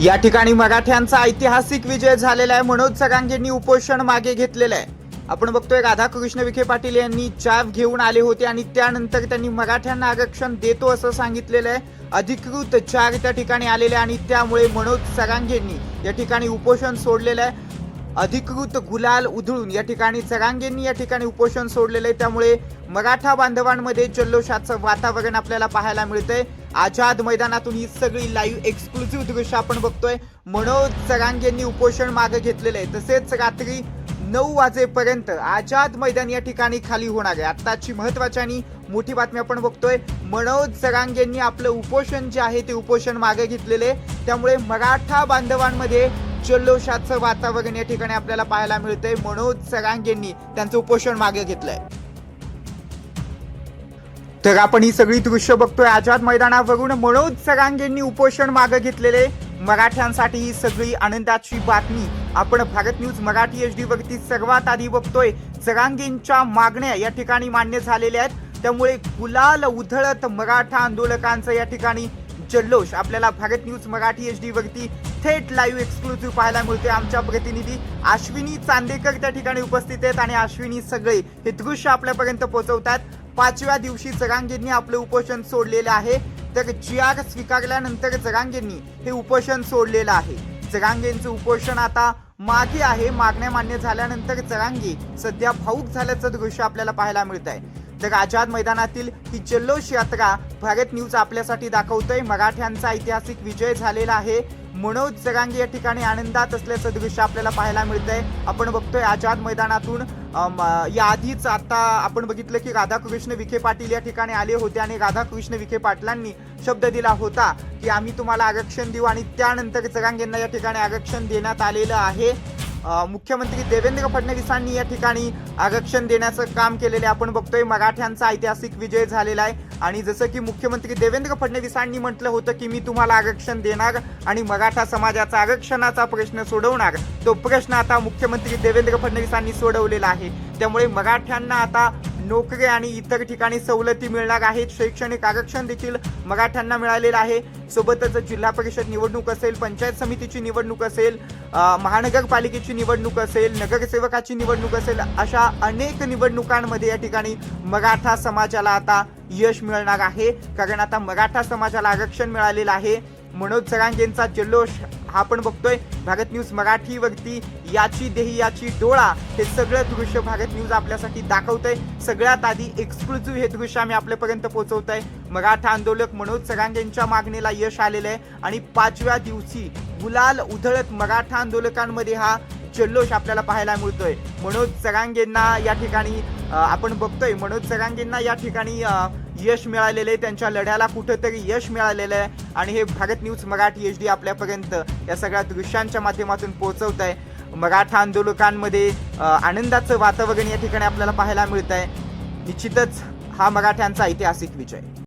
या ठिकाणी मराठ्यांचा ऐतिहासिक विजय झालेला आहे मनोज सगांगेंनी उपोषण मागे घेतलेलं आहे. आपण बघतोय राधाकृष्ण विखे पाटील यांनी चाव घेऊन आले होते आणि त्यानंतर त्यांनी मराठ्यांना आरक्षण देतो असं सांगितलेलं आहे. अधिकृत चार त्या ठिकाणी आलेले आहे आणि त्यामुळे मनोज सरांगेंनी या ठिकाणी उपोषण सोडलेलं आहे. अधिकृत गुलाल उधळून या ठिकाणी चरांगेंनी या ठिकाणी उपोषण सोडलेलं आहे. त्यामुळे मराठा बांधवांमध्ये जल्लोषाचं वातावरण आपल्याला पाहायला मिळतंय. आझाद मैदानातून ही सगळी लाईव्ह एक्सक्लुझिव्ह दृश्य आपण बघतोय. मनोज चरांगेंनी उपोषण मागे घेतलेलं आहे. तसेच रात्री नऊ वाजेपर्यंत आझाद मैदान या ठिकाणी खाली होणार आहे. आत्ताची महत्वाची आणि मोठी बातमी आपण बघतोय. मनोज चरांगेंनी आपलं उपोषण जे आहे ते उपोषण मागे घेतलेले आहे. त्यामुळे मराठा बांधवांमध्ये जल्लोषाचं वातावरण या ठिकाणी आपल्याला पाहायला मिळतंय. मनोज सरांगेंनी त्यांचं उपोषण मागे घेतलंय. तर आपण ही सगळी दृश्य बघतोय आझाद मैदानावरून. मनोज सरांगेंनी उपोषण मागे घेतलेले. मराठ्यांसाठी ही सगळी आनंदाची बातमी. आपण Bharat news Marathi H D वरती सर्वात आधी बघतोय. सरांगेंच्या मागण्या या ठिकाणी मान्य झालेल्या आहेत. त्यामुळे गुलाल उधळत मराठा आंदोलकांचं या ठिकाणी जल्लोष. आपल्याला Bharat news Marathi H D वरती थेट लाईव्ह एक्सक्लुझिव्ह पाहायला मिळते आमच्या प्रतिनिधी अश्विनी चांदेकर त्या ठिकाणी उपस्थित आहेत आणि अश्विनी सगळे हे दृश्य आपल्यापर्यंत पोहोचवतात पाचव्या दिवशी जरांगेंनी आपलं उपोषण सोडलेलं आहे. तर जी आर स्वीकारल्यानंतर जरांगेंनी हे उपोषण सोडलेलं आहे. जरांगेंचं उपोषण आता मागे आहे. मागण्या मान्य झाल्यानंतर जरांगे सध्या भाऊक झाल्याचं दृश्य आपल्याला पाहायला मिळत आहे तर आझाद मैदानातील ही जल्लोष यात्रा भारत न्यूज आपल्यासाठी दाखवतोय. मराठ्यांचा ऐतिहासिक विजय झालेला आहे. मनोज जरांगी या ठिकाणी आनंदात असल्याचं दृश्य आपल्याला पाहायला मिळतंय. आपण बघतोय आझाद मैदानातून या आधीच आता आपण बघितलं की राधाकृष्ण विखे पाटील या ठिकाणी आले होते आणि राधाकृष्ण विखे पाटलांनी शब्द दिला होता की आम्ही तुम्हाला आरक्षण देऊ आणि त्यानंतर जरांगेंना या ठिकाणी आरक्षण देण्यात आलेलं आहे. मुख्यमंत्री देवेंद्र फडणवीसांनी या ठिकाणी आरक्षण देण्याचं काम केलेलं आहे. आपण बघतोय मराठ्यांचा ऐतिहासिक विजय झालेला आहे. आणि जसं की मुख्यमंत्री देवेंद्र फडणवीसांनी म्हटलं होतं की मी तुम्हाला आरक्षण देणार आणि मराठा समाजाचा आरक्षणाचा प्रश्न सोडवणार तो प्रश्न आता मुख्यमंत्री देवेंद्र फडणवीसांनी सोडवलेला आहे. त्यामुळे मराठ्यांना आता नोकरी आणि इतर ठिकाणी सवलती मिळणार आहेत. शैक्षणिक आरक्षण देखील मराठ्यांना मिळालेलं आहे. सोबतच जिल्हा परिषद निवडणूक असेल पंचायत समितीची निवडणूक असेल महानगरपालिकेची निवडणूक असेल नगरसेवकाची निवडणूक असेल अशा अनेक निवडणुकांमध्ये या ठिकाणी मराठा समाजाला आता यश मिळणार आहे. कारण आता मराठा समाजाला आरक्षण मिळालेलं आहे. मनोज सरांगेंचा जल्लोष हा आपण बघतोय. भारत न्यूज मराठीवरती याची देही याची डोळा हे सगळं दृश्य भारत न्यूज आपल्यासाठी दाखवतंय. सगळ्यात आधी एक्सक्लुझिव्ह हे दृश्य आम्ही आपल्यापर्यंत पोहोचवतोय. मराठा आंदोलक मनोज सरांगेंच्या मागणीला यश आलेलं आहे. आणि पाचव्या दिवशी गुलाल उधळत मराठा आंदोलकांमध्ये हा जल्लोष आपल्याला पाहायला मिळतोय. मनोज सरांगेंना या ठिकाणी आपण बघतोय. मनोज सरांगेंना या ठिकाणी यश मिळालेलं आहे. त्यांच्या लढ्याला कुठंतरी यश मिळालेलं आहे. आणि हे Bharat news Marathi H D आपल्यापर्यंत या सगळ्या दृश्यांच्या माध्यमातून पोहोचवत आहे. मराठा आंदोलकांमध्ये आनंदाचं वातावरण या ठिकाणी आपल्याला पाहायला मिळत आहे निश्चितच हा मराठ्यांचा ऐतिहासिक विजय.